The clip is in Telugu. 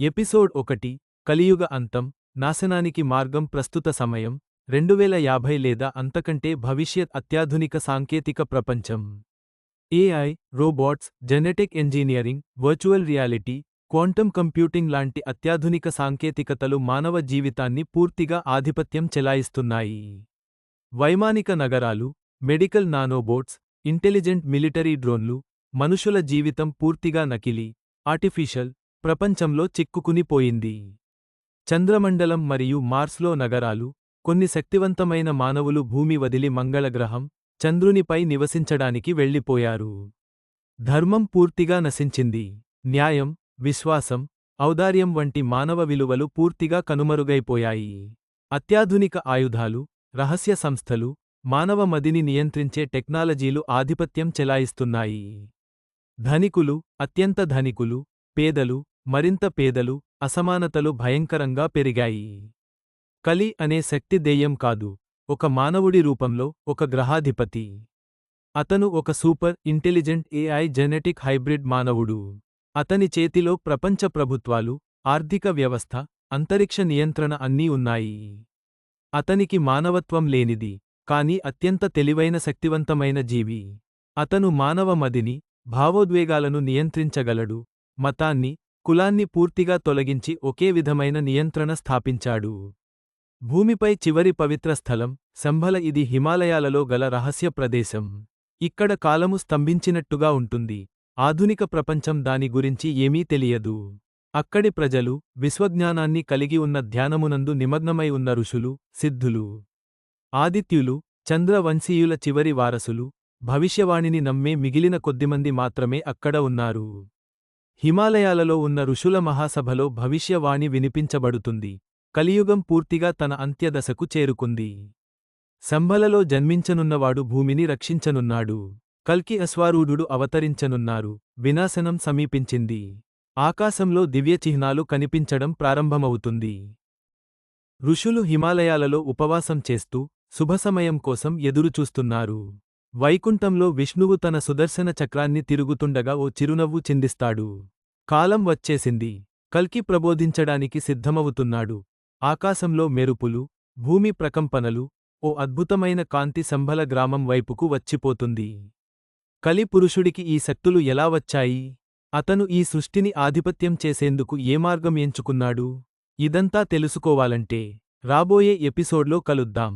ఎపిసోడ్ ఒకటి కలియుగ అంతం నాశనానికి మార్గం ప్రస్తుత సమయం రెండువేల యాభై లేదా అంతకంటే భవిష్యత్ అత్యాధునిక సాంకేతిక ప్రపంచం. AI robots genetic engineering virtual reality quantum computing లాంటి అత్యాధునిక సాంకేతికతలు మానవ జీవితాన్ని పూర్తిగా ఆధిపత్యం చెలాయిస్తున్నాయి. వైమానిక నగరాలు మెడికల్ నానోబోట్స్ ఇంటెలిజెంట్ మిలిటరీ డ్రోన్లు మనుషుల జీవితం పూర్తిగా నకిలీ ఆర్టిఫిషియల్ ప్రపంచంలో చిక్కుకునిపోయింది. చంద్రమండలం మరియు మార్స్లో నగరాలు కొన్ని శక్తివంతమైన మానవులు భూమి వదిలి మంగళగ్రహం చంద్రునిపై నివసించడానికి వెళ్ళిపోయారు. ధర్మం పూర్తిగా నశించింది. న్యాయం విశ్వాసం ఔదార్యం వంటి మానవ విలువలు పూర్తిగా కనుమరుగైపోయాయి. అత్యాధునిక ఆయుధాలు రహస్య సంస్థలు మానవ మదిని నియంత్రించే టెక్నాలజీలు ఆధిపత్యం చెలాయిస్తున్నాయి. ధనికులు అత్యంత ధనికులు పేదలు మరింత పేదలు అసమానతలు భయంకరంగా పెరిగాయి. కలి అనే శక్తి దేయం కాదు. ఒక మానవుడి రూపంలో ఒక గ్రహాధిపతి. అతను ఒక super intelligent AI genetic hybrid మానవుడు. అతని చేతిలో ప్రపంచ ప్రభుత్వాలు ఆర్థిక వ్యవస్థ అంతరిక్ష నియంత్రణ అన్నీ ఉన్నాయి. అతనికి మానవత్వం లేనిది కాని అత్యంత తెలివైన శక్తివంతమైన జీవి. అతను మానవ మదిని భావోద్వేగాలను నియంత్రించగలడు మతాన్ని కులాన్ని పూర్తిగా తొలగించి ఒకే విధమైన నియంత్రణ స్థాపించాడు. భూమిపై చివరి పవిత్ర స్థలం సంభల ఇది హిమాలయాలలో గల రహస్య ప్రదేశం. ఇక్కడ కాలము స్తంభించినట్టుగా ఉంటుంది. ఆధునిక ప్రపంచం దాని గురించి ఏమీ తెలియదు. అక్కడి ప్రజలు విశ్వజ్ఞానాన్ని కలిగి ఉన్న ధ్యానమునందు నిమగ్నమై ఉన్న ఋషులు సిద్ధులు. ఆదిత్యులు చంద్రవంశీయుల చివరి వారసులు భవిష్యవాణిని నమ్మే మిగిలిన కొద్దిమంది మాత్రమే అక్కడ ఉన్నారు. హిమాలయాలలో ఉన్న ఋషుల మహాసభలో భవిష్యవాణి వినిపించబడుతుంది. కలియుగం పూర్తిగా తన అంత్యదశకు చేరుకుంది. సంభలలో జన్మించనున్నవాడు భూమిని రక్షించనున్నాడు. కల్కి అశ్వారూఢుడు అవతరించనున్నారు. వినాశనం సమీపించింది. ఆకాశంలో దివ్యచిహ్నాలు కనిపించడం ప్రారంభమవుతుంది. ఋషులు హిమాలయాలలో ఉపవాసం చేస్తూ శుభసమయం కోసం ఎదురుచూస్తున్నారు. వైకుంఠంలో విష్ణువు తన సుదర్శన చక్రాన్ని తిరుగుతుండగా ఓ చిరునవ్వు చిందిస్తాడు. కాలం వచ్చేసింది. కల్కి ప్రబోధించడానికి సిద్ధమవుతున్నాడు. ఆకాశంలో మెరుపులు భూమి ప్రకంపనలు ఓ అద్భుతమైన కాంతి సంభల గ్రామం వైపుకు వచ్చిపోతుంది. కలి పురుషుడికి ఈ శక్తులు ఎలా వచ్చాయి? అతను ఈ సృష్టిని ఆధిపత్యం చేసేందుకు ఏ మార్గం ఎంచుకున్నాడు? ఇదంతా తెలుసుకోవాలంటే రాబోయే ఎపిసోడ్లో కలుద్దాం.